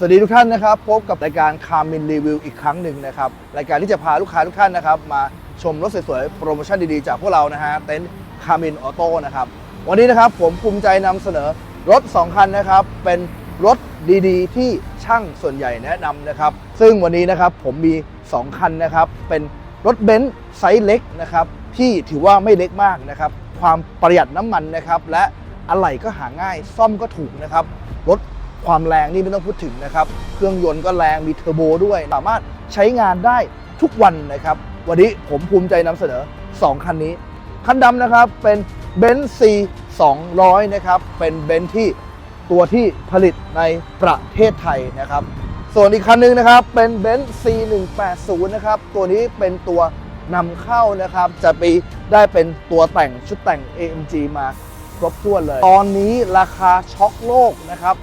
สวัสดีทุกท่านนะครับ พบกับรายการคาร์มินรีวิวอีกครั้งหนึ่งนะครับรายการที่จะพาลูกค้าทุกท่านนะครับ มาชมรถสวยๆโปรโมชั่นดีๆ จากพวกเรานะฮะเต็นท์คาร์มินออโต้นะครับวันนี้นะครับผมภูมิใจนำเสนอรถ 2 คันนะครับ เป็นรถดีๆ ที่ช่างส่วนใหญ่แนะนำนะครับ ซึ่งวันนี้นะครับผมมี 2 คันนะครับ เป็นรถเบนซ์ไซส์เล็กนะครับที่ถือว่าไม่เล็กมากนะครับ ความประหยัดน้ำมันนะครับ และอะไหล่ก็หาง่ายซ่อมก็ถูกนะครับรถ ความแรงนี่ไม่ต้องพูดถึงนะครับ เครื่องยนต์ก็แรงมีเทอร์โบด้วย สามารถใช้งานได้ทุกวันนะครับ วันนี้ผมภูมิใจนำเสนอ 2 คันนี้ คันดำนะครับเป็นเบนซ์ C 200 นะครับ เป็นเบนซ์ที่ตัวที่ผลิตในประเทศไทยนะครับ ส่วนอีกคันหนึงนะครับเป็นเบนซ์ C 180 นะครับ ตัวนี้เป็นตัวนำเข้านะครับ จะไปได้เป็นตัวแต่งชุดแต่ง AMG มาครบถ้วนเลย ตอนนี้ราคาช็อกโลกนะครับ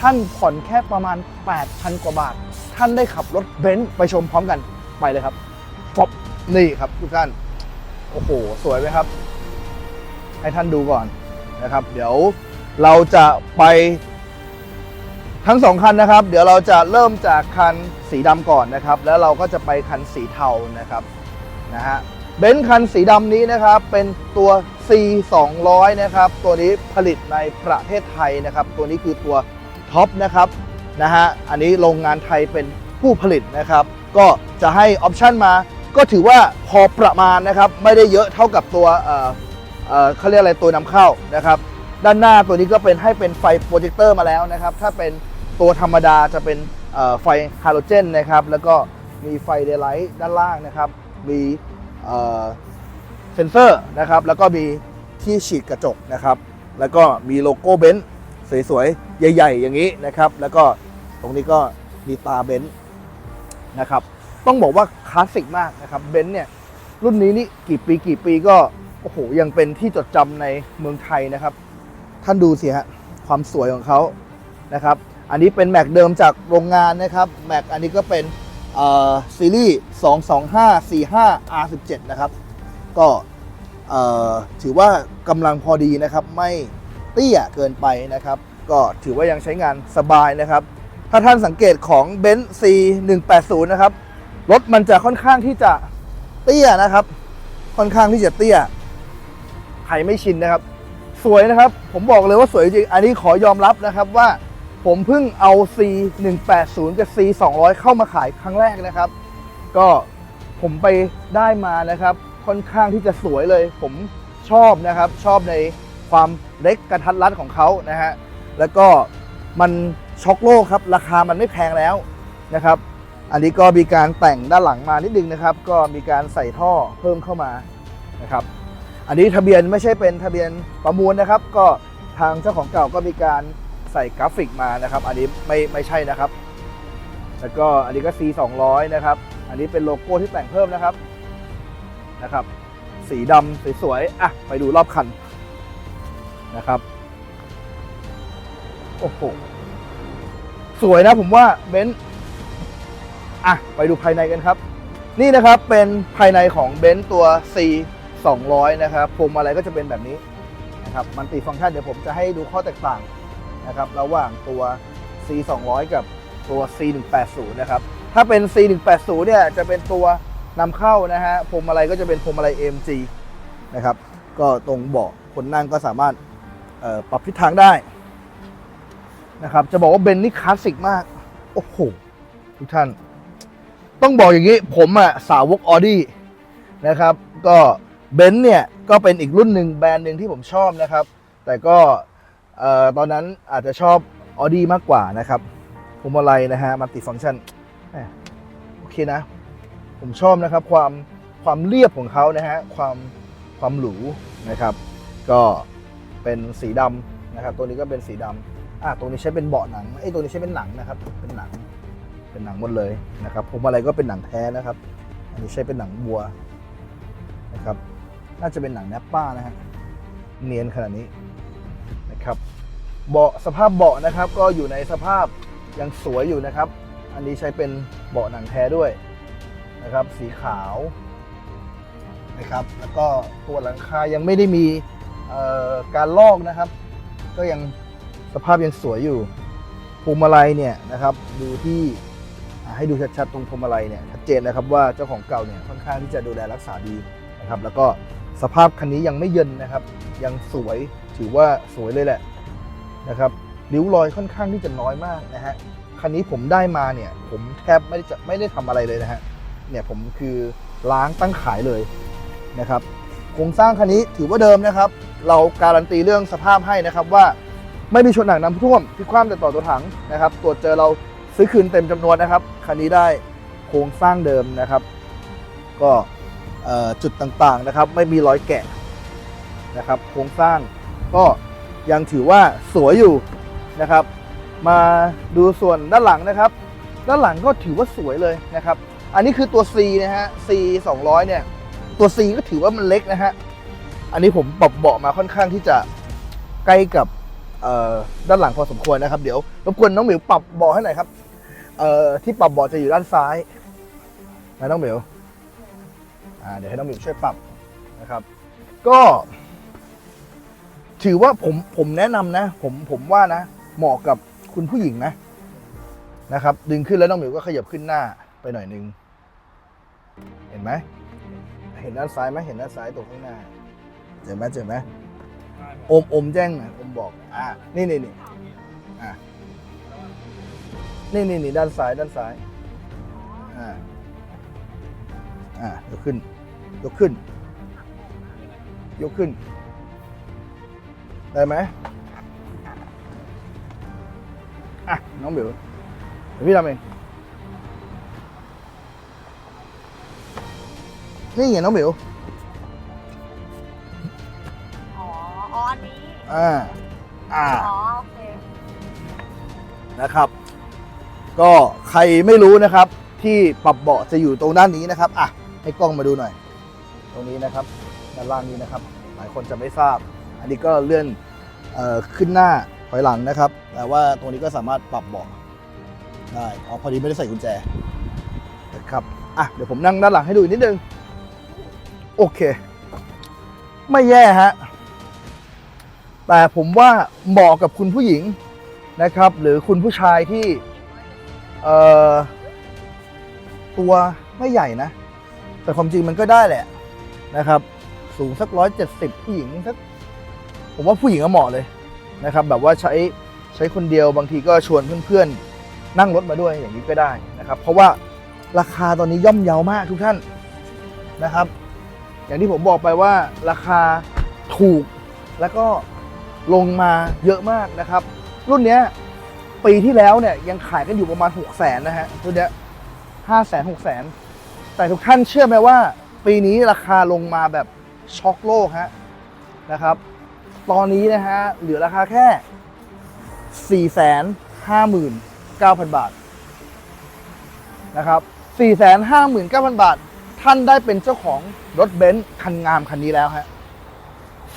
ท่านผ่อนแค่ประมาณ 8,000 กว่าบาท ท่านได้ขับรถเบนซ์ไปชมพร้อมกันไปเลยครับฟบนี่ครับทุกท่าน โอ้โห สวยไหมครับ ให้ท่านดูก่อนนะครับ เดี๋ยวเราจะไปทั้งสองคันนะครับ เดี๋ยวเราจะเริ่มจากคันสีดำก่อนนะครับ แล้วเราก็จะไปคันสีเทานะครับนะฮะเบนซ์คันสีดำนี้นะครับ เป็นตัว C 200นะครับ ตัวนี้ผลิตในประเทศไทยนะครับ ตัวนี้คือตัว ท็อปนะครับนะฮะอันนี้โรงงานไทยเป็นผู้ผลิตนะครับ ก็จะให้ออปชันมา ก็ถือว่าพอประมาณนะครับ ไม่ได้เยอะเท่ากับตัวเอ่อเอ่อเขาเรียกอะไรตัวนำเข้านะครับ ด้านหน้าตัวนี้ก็เป็นให้เป็นไฟโปรเจคเตอร์มาแล้วนะครับ ถ้าเป็นตัวธรรมดาจะเป็นไฟฮาโลเจนนะครับ แล้วก็มีไฟเดไลท์ด้านล่างนะครับ มีเอ่อเซนเซอร์นะครับ แล้วก็มีที่ฉีดกระจกนะครับ แล้วก็มีโลโก้เบนซ์ สวยๆ ใหญ่ ๆ อย่างนี้นะครับ แล้วก็ตรงนี้ก็มีตาเบนซ์นะครับ ต้องบอกว่าคลาสสิกมากนะครับเบนซ์เนี่ยรุ่นนี้นี่กี่ปีกี่ปีก็โอ้โหยังเป็นที่จดจำในเมืองไทยนะครับ ท่านดูสิฮะความสวยของเขานะครับ อันนี้เป็นแม็กเดิมจากโรงงานนะครับแม็กอันนี้ก็เป็นเอ่อซีรีส์ 22545 R17 นะครับ ก็เอ่อถือว่ากำลังพอดีนะครับ ไม่ เตี้ยเกินไปนะครับ ก็ถือว่ายังใช้งานสบายนะครับ ถ้าท่านสังเกตของ b e n z C 180นะครับ รถมันจะค่อนข้างที่จะเตี้ยนะครับ ค่อนข้างที่จะเตี้ย ใครไม่ชินนะครับ สวยนะครับ ผมบอกเลยว่าสวยจริง อันนี้ขอยอมรับนะครับว่าผมเพิ่งเอา C 180กับ C 200เข้ามาขายครั้งแรกนะครับ ก็ผมไปได้มานะครับ ค่อนข้างที่จะสวยเลย ผมชอบนะครับ ชอบใน ความเล็กกระทัดรัดของเขานะฮะแล้วก็มันช็อกโลกครับ ราคามันไม่แพงแล้วนะครับ อันนี้ก็มีการแต่งด้านหลังมานิดนึงนะครับ ก็มีการใส่ท่อเพิ่มเข้ามานะครับ อันนี้ทะเบียนไม่ใช่เป็นทะเบียนประมูลนะครับ ก็ทางเจ้าของเก่าก็มีการใส่กราฟิกมานะครับ อันนี้ไม่ไม่ใช่นะครับ แล้วก็อันนี้ก็ C 200นะครับ อันนี้เป็นโลโก้ที่แต่งเพิ่มนะครับนะครับ สีดำสวยๆอะไปดูรอบคัน นะครับ โอ้โห สวยนะผมว่าเบนซ์อะ ไปดูภายในกันครับ นี่นะครับเป็นภายในของเบนซ์ตัว C 200 นะครับพวงมาลัยก็จะเป็นแบบนี้นะครับ มันติฟังก์ชันเดี๋ยวผมจะให้ดูข้อแตกต่างนะครับ ระหว่างตัว C 200 กับตัว C 180นะครับ ถ้าเป็น C 180เนี่ยจะเป็นตัวนำเข้านะฮะพวงมาลัยก็จะเป็นพวงมาลัย AMG นะครับ ก็ตรงเบาะคนนั่งก็สามารถ ปรับทิศทางได้นะครับ จะบอกว่าเบนซ์นี่คลาสสิกมาก โอ้โห ทุกท่าน ต้องบอกอย่างนี้ ผมอะสาวกออดี้นะครับ ก็เบนซ์เนี่ย ก็เป็นอีกรุ่นหนึ่งแบรนด์หนึ่งที่ผมชอบนะครับ แต่ก็ตอนนั้นอาจจะชอบออดี้มากกว่านะครับพวงมาลัยนะฮะมัลติฟังก์ชันโอเคนะ ผมชอบนะครับ ความความเรียบของเขานะฮะ ความความหรูนะครับ ก็ เป็นสีดำนะครับ ตัวนี้ก็เป็นสีดำอะตรงนี้ใช้เป็นเบาะหนังไอ้ตัวนี้ใช้เป็นหนังนะครับ เป็นหนัง เป็นหนังหมดเลยนะครับผมอะไรก็เป็นหนังแท้นะครับ อันนี้ใช้เป็นหนังบัวนะครับ น่าจะเป็นหนังแนปป้านะฮะ เนียนขนาดนี้นะครับ เบาะสภาพเบาะนะครับ ก็อยู่ในสภาพยังสวยอยู่นะครับ อันนี้ใช้เป็นเบาะหนังแท้ด้วยนะครับ สีขาวนะครับ แล้วก็ตัวหลังคายังไม่ได้มี การลอกนะครับ ก็ยังสภาพยังสวยอยู่พวงมาลัยเนี่ยนะครับ ดูที่ให้ดูชัดๆตรงพวงมาลัยเนี่ยชัดเจนนะครับว่าเจ้าของเก่าเนี่ยค่อนข้างที่จะดูแลรักษาดีนะครับ แล้วก็สภาพคันนี้ยังไม่เยินนะครับ ยังสวยถือว่าสวยเลยแหละนะครับริ้วรอยค่อนข้างที่จะน้อยมากนะฮะคันนี้ผมได้มาเนี่ยผมแทบไม่ได้จะไม่ได้ทำอะไรเลยนะฮะเนี่ยผมคือล้างตั้งขายเลยนะครับโครงสร้างคันนี้ถือว่าเดิมนะครับ เราการันตีเรื่องสภาพให้นะครับว่าไม่มีชนหนักน้ำท่วมที่คว่ำแต่ต่อตัวถังนะครับตรวจเจอเราซื้อคืนเต็มจำนวนนะครับคันนี้ได้โครงสร้างเดิมนะครับ ก็จุดต่างๆนะครับ ไม่มีรอยแกะนะครับ โครงสร้างก็ยังถือว่าสวยอยู่นะครับ มาดูส่วนด้านหลังนะครับ ด้านหลังก็ถือว่าสวยเลยนะครับ อันนี้คือตัว C นะฮะ C 200 เนี่ย ตัว C ก็ถือว่ามันเล็กนะฮะ อันนี้ผมปรับเบาะมาค่อนข้างที่จะใกล้กับด้านหลังพอสมควรนะครับเดี๋ยวรบกวนน้องหมิวปรับเบาะให้หน่อยครับที่ปรับเบาะจะอยู่ด้านซ้ายนะน้องหมิวเดี๋ยวให้น้องหมิวช่วยปรับนะครับ ก็ ถือว่าผมผมแนะนำนะ ผมผมว่านะ เหมาะกับคุณผู้หญิงนะนะครับ ดึงขึ้นแล้วน้องหมิวก็ขยับขึ้นหน้าไปหน่อยนึง เห็นไหมเห็นด้านซ้ายไหมเห็นด้านซ้ายตรงข้างหน้า เจอไหมเจอไหมอมอมแจ้งหน่อยอมบอก อ่า นี่นี่นี่อ่านี่นี่นี่ด้านซ้ายด้านซ้าย อ่า อ่ายกขึ้น ยกขึ้น ยกขึ้น ได้ไหมอะ น้องเบลเดี๋ยวพี่ทำเอง นี่ไงน้องเบล อ่าอ่าอ๋อโอเคนะครับ ก็ใครไม่รู้นะครับ ที่ปรับเบาะจะอยู่ตรงด้านนี้นะครับอะให้กล้องมาดูหน่อย ตรงนี้นะครับด้านล่างนี้นะครับ หลายคนจะไม่ทราบ อันนี้ก็เลื่อนเออขึ้นหน้าถอยหลังนะครับ แต่ว่าตรงนี้ก็สามารถปรับเบาะได้อ๋อพอดีไม่ได้ใส่กุญแจนะครับอะเดี๋ยวผมนั่งด้านหลังให้ดูอีกนิดนึง โอเค ไม่แย่ฮะ แต่ผมว่าเหมาะกับคุณผู้หญิงนะครับ หรือคุณผู้ชายที่ตัวไม่ใหญ่นะ แต่ความจริงมันก็ได้แหละนะครับ สูงสักร้อยเจ็ดสิบผู้หญิงสักผมว่าผู้หญิงก็เหมาะเลยนะครับ แบบว่าใช้ใช้คนเดียวบางทีก็ชวนเพื่อนๆ นั่งรถมาด้วยอย่างนี้ก็ได้นะครับ เพราะว่าราคาตอนนี้ย่อมเยาวมากทุกท่านนะครับ อย่างที่ผมบอกไปว่าราคาถูกแล้วก็ ลงมาเยอะมากนะครับ รุ่นเนี้ยปีที่แล้วเนี่ยยังขายกันอยู่ประมาณ6 0แสนนะฮะรุ่นเนี้ยห้าแสนหกแสนแต่ทุกท่านเชื่อไหมว่า ปีนี้ราคาลงมาแบบช็อกโลกฮะนะครับ ตอนนี้นะฮะเหลือราคาแค่4ี่แสนห้าหมื่นเก้าพันบาทนะครับสี่แสนห้าหมื่นเก้าพันบาท ท่านได้เป็นเจ้าของรถเบนซ์คันงามคันนี้แล้วฮะ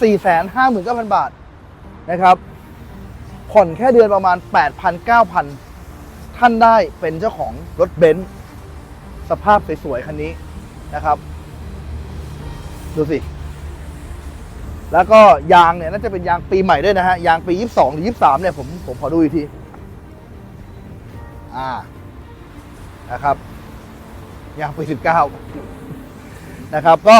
สี่แสนห้าหมื่นเก้าพันบาท นะครับ ผ่อนแค่เดือนประมาณ 8,000 9,000 ท่านได้เป็นเจ้าของรถเบนซ์สภาพสวยๆคันนี้นะครับ ดูสิ แล้วก็ยางเนี่ยน่าจะเป็นยางปีใหม่ด้วยนะฮะ ยางปี 22 หรือ 23 เนี่ยผมผมขอดูอีกที อ่า นะครับ ยางปี 19 นะครับก็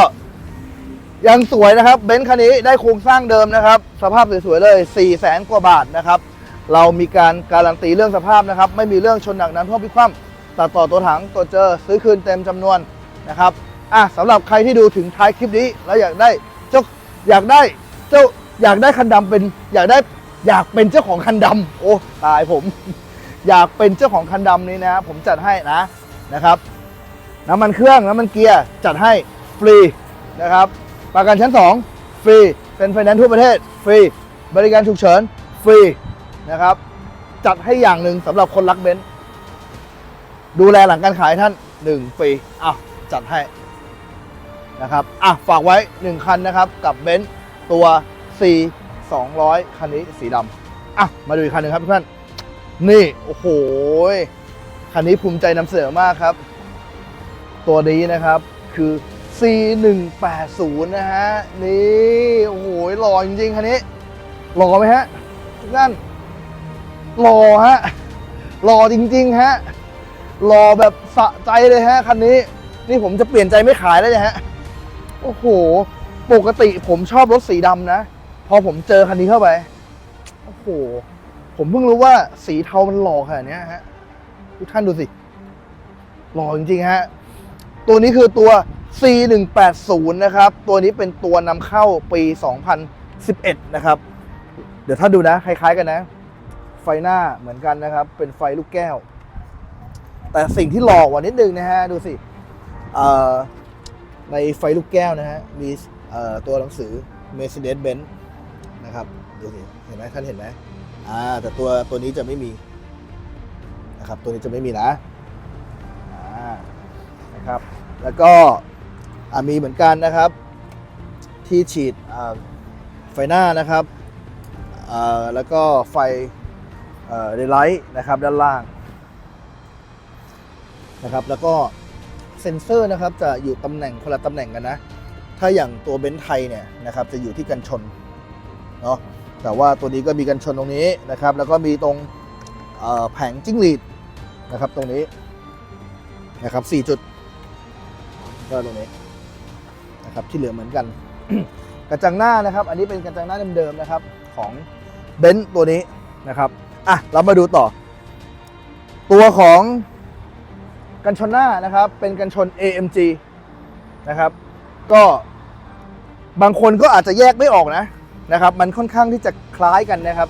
ยังสวยนะครับเบนซ์คันนี้ได้โครงสร้างเดิมนะครับ สภาพสวยๆเลย4 0 0แสนกว่าบาทนะครับ เรามีการการันตีเรื่องสภาพนะครับ ไม่มีเรื่องชนหนักน้ำท่วมพิคว่ำตัดต่อตัวถังตัวเจอซื้อคืนเต็มจำนวนนะครับอะสำหรับใครที่ดูถึงท้ายคลิปนี้ แล้วอยากได้เจ้าอยากได้เจ้าอยากได้คันดำเป็นอยากได้อยากเป็นเจ้าของคันดำโอ้ตายผม อยากเป็นเจ้าของคันดำนี้นะ ผมจัดให้นะนะครับน้ำมันเครื่องน้ำมันเกียร์จัดให้ฟรีนะครับ ประกันชั้น 2 ฟรี เป็นไฟแนนซ์ทั่วประเทศ ฟรี บริการฉุกเฉิน ฟรี นะครับ จัดให้อย่างหนึ่งสำหรับคนรักเบนซ์ดูแลหลังการขายท่าน1ฟรีอ้าวจัดให้นะครับอะฝากไว้ 1 คันนะครับ กับเบนซ์ตัว C 200 คันนี้สีดำอะมาดูอีกคันหนึ่งครับทุกท่านนี่ โอ้โห คันนี้ภูมิใจนำเสนอมากครับ ตัวนี้นะครับคือ C180 นะฮะ นี่ โอ้โหหล่อจริงๆคันนี้หล่อไหมฮะทุกท่านหล่อฮะหล่อจริง ๆ ฮะหล่อแบบสะใจเลยฮะคันนี้ นี่ผมจะเปลี่ยนใจไม่ขายแล้วเนี่ยฮะ โอ้โห ปกติผมชอบรถสีดำนะ พอผมเจอคันนี้เข้าไป โอ้โห ผมเพิ่งรู้ว่าสีเทามันหล่อขนาดนี้ฮะ ทุกท่านดูสิ หล่อจริง ๆ ฮะ ตัวนี้คือตัว C180 นะครับ ตัวนี้เป็นตัวนำเข้าปี 2011 นะครับ เดี๋ยวท่านดูนะ คล้ายๆกันนะ ไฟหน้าเหมือนกันนะครับ เป็นไฟลูกแก้ว แต่สิ่งที่หลอกกว่านิดนึงนะฮะ ดูสิในไฟลูกแก้วนะฮะ มีตัวหนังสือ Mercedes-Benz นะครับ ดูสิ เห็นไหมท่านเห็นไหมอ่า แต่ตัวตัวนี้จะไม่มีนะครับ ตัวนี้จะไม่มีนะ อ่า นะครับ แล้วก็ มีเหมือนกันนะครับ ที่ฉีดไฟหน้านะครับแล้วก็ไฟเดลไลท์นะครับด้านล่างนะครับแล้วก็เซ็นเซอร์นะครับจะอยู่ตำแหน่งคนละตำแหน่งกันนะ ถ้าอย่างตัวเบนซ์ไทยเนี่ยนะครับจะอยู่ที่กันชนเนาะแต่ว่าตัวนี้ก็มีกันชนตรงนี้นะครับ แล้วก็มีตรงแผงจิ้งหรีดนะครับตรงนี้นะครับ4จุดก็ตรงนี้ นะครับที่เหลือเหมือนกัน กระจังหน้านะครับ อันนี้เป็นกระจังหน้าเดิมๆนะครับของเบนซ์ตัวนี้นะครับอะเรามาดูต่อ ตัวของกันชนหน้านะครับ เป็นกันชน AMG นะครับ ก็บางคนก็อาจจะแยกไม่ออกนะนะครับ มันค่อนข้างที่จะคล้ายกันนะครับ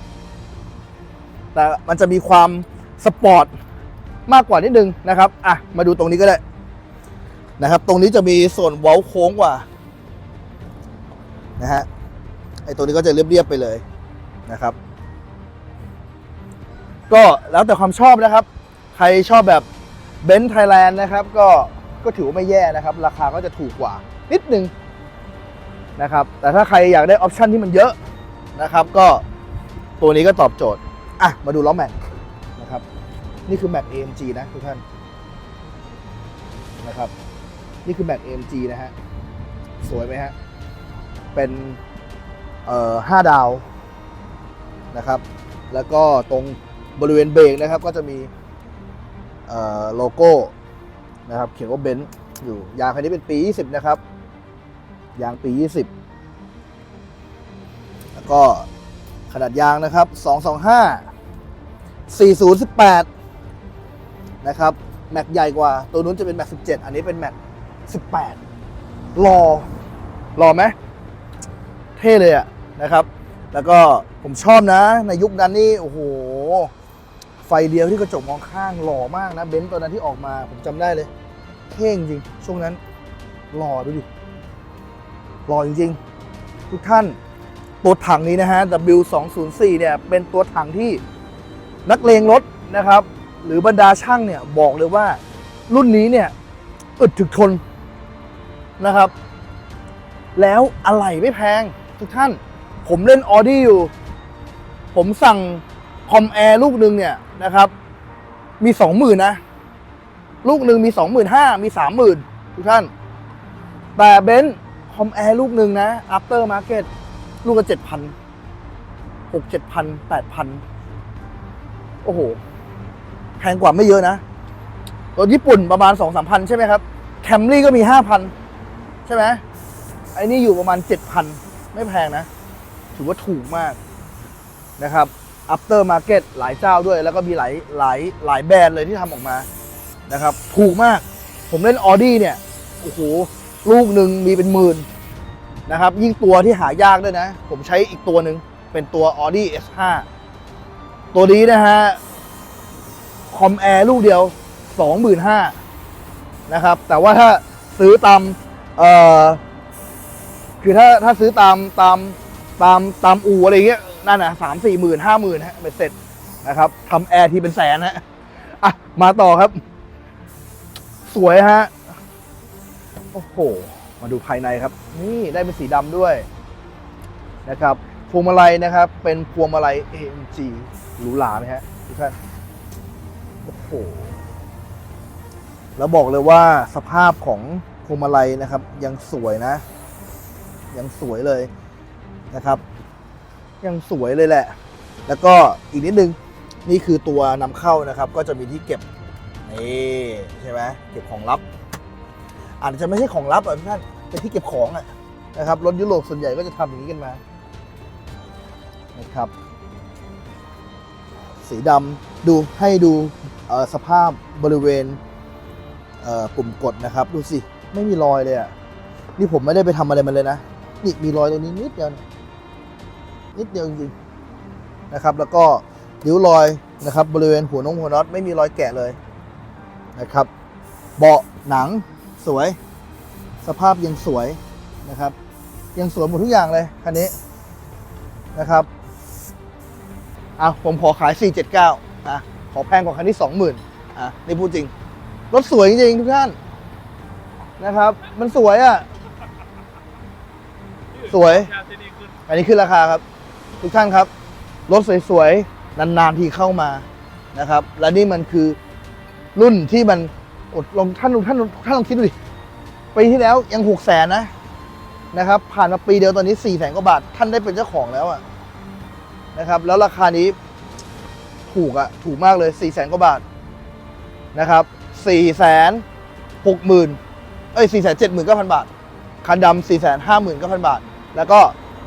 แต่มันจะมีความสปอร์ตมากกว่านิดนึงนะครับ อะ มาดูตรงนี้ก็ได้นะครับ ตรงนี้จะมีส่วนเว้าโค้งกว่า นะฮะไอ้ตัวนี้ก็จะเรียบๆไปเลยนะครับ ก็แล้วแต่ความชอบนะครับ ใครชอบแบบเบนซ์ไทยแลนด์นะครับ ก็ก็ถือว่าไม่แย่นะครับ ราคาก็จะถูกกว่านิดนึงนะครับ แต่ถ้าใครอยากได้ออปชันที่มันเยอะนะครับ ก็ตัวนี้ก็ตอบโจทย์อะมาดูล้อแม็กนะครับ นี่คือแม็ก AMG นะทุกท่านนะครับ นี่คือแม็ก AMG นะฮะ สวยไหมฮะ เป็นเอ่อห้าดาวนะครับ แล้วก็ตรงบริเวณเบรกนะครับก็จะมีเอ่อโลโก้นะครับเขียนว่าเบนซ์อยู่ยางคันนี้เป็นปี 20 นะครับ ยางปี 20 แล้วก็ขนาดยางนะครับ 225 4018 นะครับ แม็กใหญ่กว่า ตัวนู้นจะเป็นแม็ก 17 อันนี้เป็นแม็ก 18รอรอไหม ท่เลยอะนะครับ แล้วก็ผมชอบนะ ในยุคนั้นนี่โอ้โห ไฟเดียวที่กระจกมองข้างหล่อมากนะเบนซ์ตอนนั้นที่ออกมาผมจำได้เลยเท่งจริง ช่วงนั้นหล่อดูดิหล่อจริงๆ ทุกท่านตัวถังนี้นะฮะ W204 เนี่ยเป็นตัวถังที่นักเลงรถนะครับ หรือบรรดาช่างเนี่ยบอกเลยว่า รุ่นนี้เนี่ยอึดถึกทนนะครับ แล้วอะไหล่ไม่แพง ทุกท่าน ผมเล่นออดี้อยู่ ผมสั่งคอมแอร์ลูกหนึ่งเนี่ยนะครับ มีสองหมื่นนะ ลูกหนึ่งมีสองหมื่นห้ามีสามหมื่นทุกท่าน แต่เบนซ์คอมแอร์ลูกหนึ่งนะ after market ลูกละเจ็ดพันหกเจ็ดพันแปดพันโอ้โหแพงกว่าไม่เยอะนะรถญี่ปุ่นประมาณสองสามพันใช่ไหมครับ แคมรี่ก็มีห้าพันใช่ไหมไอ้นี่อยู่ประมาณเจ็ดพัน ไม่แพงนะ ถือว่าถูกมากนะครับ after market หลายเจ้าด้วย แล้วก็มีหลายหลายหลายแบรนด์เลยที่ทำออกมานะครับ ถูกมาก ผมเล่นออดี้เนี่ย โอ้โห ลูกหนึ่งมีเป็นหมื่นนะครับ ยิ่งตัวที่หายากด้วยนะ ผมใช้อีกตัวหนึ่งเป็นตัว Audi S5 ตัวนี้นะฮะ คอมแอร์ลูกเดียว 25,000นะครับ แต่ว่าถ้าซื้อตามเอ่อ คือถ้าถ้าซื้อตามตามตามตามอู่อะไรเงี้ยนั่นนะสามสี่หมื่นห้าหมื่นฮะเป็นเสร็จนะครับทำแอร์ทีเป็นแสนฮะอะมาต่อครับ สวยฮะโอ้โห มาดูภายในครับ นี่ได้เป็นสีดำด้วยนะครับพวงมาลัยนะครับ เป็นพวงมาลัย AMG หรูหราไหมฮะทุกท่านโอ้โหแล้วบอกเลยว่าสภาพของพวงมาลัยนะครับ ยังสวยนะ ยังสวยเลยนะครับ ยังสวยเลยแหละ แล้วก็อีกนิดนึงนี่คือตัวนำเข้านะครับ ก็จะมีที่เก็บนี่ใช่ไหมเก็บของลับ อาจจะไม่ใช่ของลับอะท่านเป็นที่เก็บของอะนะครับรถยุโรปส่วนใหญ่ก็จะทำอย่างนี้กันมานะครับ สีดำดูให้ดูสภาพบริเวณเปุ่มกดนะครับ ดูสิ ไม่มีรอยเลยอะ นี่ผมไม่ได้ไปทำอะไรมันเลยนะ นี่มีรอยตรงนี้นิดเดียวน,นิดเดียวจริงๆนะครับ แล้วก็ริ้วรอยนะครับบริเวณหัวนงหัวน็อตไม่มีรอยแกะเลยนะครับ เบาะหนังสวย สภาพยังสวยนะครับ ยังสวยหมดทุกอย่างเลยคันนี้นะครับอะผมขอขาย 479อะขอแพงกว่าคันที่ 20,000อะนี่พูดจริง รถสวยจริงทุกท่านนะครับ มันสวยอะ สวย อันนี้ขึ้นราคาครับ ทุกท่านครับ รถสวยๆ นานๆทีเข้ามานะครับ และนี่มันคือรุ่นที่มันอดลองท่านท่านท่านลองคิดดูดิปีที่แล้วยังหกแสนนะนะครับ ผ่านมาปีเดียวตอนนี้สี่แสนกว่าบาท ท่านได้เป็นเจ้าของแล้วอะนะครับ แล้วราคานี้ถูกอะถูกมากเลยสี่แสนกว่าบาทนะครับสี่แสนหกหมื่นเอ้ยสี่แสนเจ็ดหมื่นเก้าพันบาทคันดำสี่แสนห้าหมื่นเก้าพันบาท แล้วก็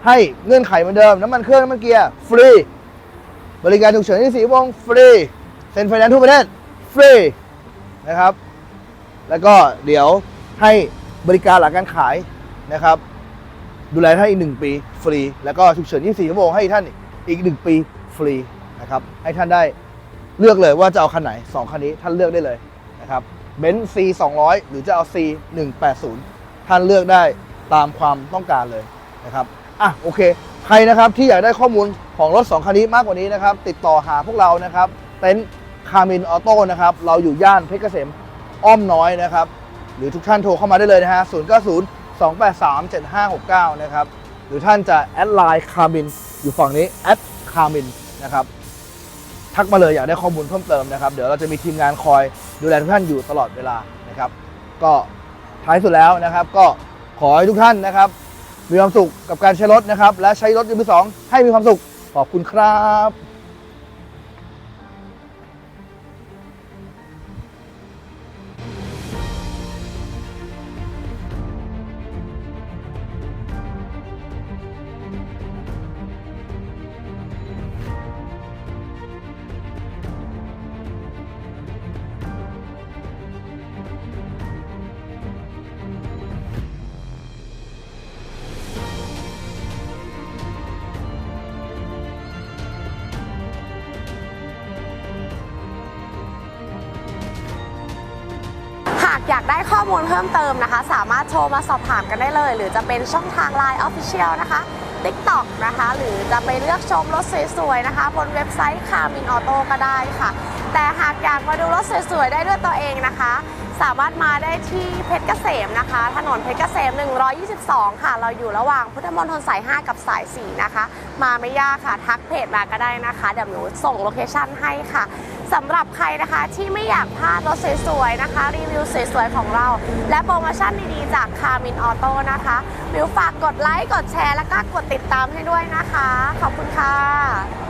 ให้เงื่อนไขเหมือนเดิม น้ำมันเครื่องน้ำมันเกียร์ฟรี บริการฉุกเฉินที่สีวงฟรี เซ็นไฟแนนซ์ทั่วประเทศฟรีนะครับ แล้วก็เดี๋ยวให้บริการหลังการขายนะครับ ดูแลท่านอีกหนึ่งปีฟรี แล้วก็ฉุกเฉิน 24 ชั่วโมงให้ท่านอีกหนึ่งปีฟรีนะครับ ให้ท่านได้เลือกเลยว่าจะเอาคันไหน 2 คันนี้ท่านเลือกได้เลยนะครับเบนซ์ C 200 หรือจะเอา C 180 ท่านเลือกได้ตามความต้องการเลย นะครับอะโอเค ใครนะครับที่อยากได้ข้อมูลของรถ 2คันนี้มากกว่านี้นะครับ ติดต่อหาพวกเรานะครับเต็นท์คามินออโต้นะครับเราอยู่ย่านเพชรเกษมอ้อมน้อยนะครับ หรือทุกท่านโทรเข้ามาได้เลยนะฮะ0 9 0 2 8 3 7 5 6 9 นะครับ หรือท่านจะแอดไลน์คามินอยู่ฝั่งนี้แอดคามินนะครับทักมาเลยอยากได้ข้อมูลเพิ่มเติมนะครับ เดี๋ยวเราจะมีทีมงานคอยดูแลทุกท่านอยู่ตลอดเวลานะครับ ก็ท้ายสุดแล้วนะครับ ก็ขอให้ทุกท่านนะครับ มีความสุขกับการใช้รถนะครับ และใช้รถยนต์มือสองให้มีความสุขขอบคุณครับ ได้ข้อมูลเพิ่มเติมนะคะ สามารถโทรมาสอบถามกันได้เลย หรือจะเป็นช่องทาง Line Official นะคะ TikTok นะคะ หรือจะไปเลือกชมรถสวยๆนะคะ บนเว็บไซต์ Carmin Auto ก็ได้ค่ะ แต่หากอยากมาดูรถสวยๆ ได้ด้วยตัวเองนะคะ สามารถมาได้ที่เพชรเกษมนะคะ ถนนเพชรเกษม 122 ค่ะ เราอยู่ระหว่างพุทธมณฑลสาย 5 กับสาย 4 นะคะ มาไม่ยากค่ะ ทักเพจมาก็ได้นะคะ เดี๋ยวหนูส่งโลเคชั่นให้ค่ะ สำหรับใครนะคะที่ไม่อยากพลาดรถสวยๆนะคะ รีวิวสวยๆของเรา และโปรโมชั่นดีๆ จากคาร์มินออโต้นะคะวิวฝากกดไลค์ กดแชร์ แล้วก็กดติดตามให้ด้วยนะคะ ขอบคุณค่ะ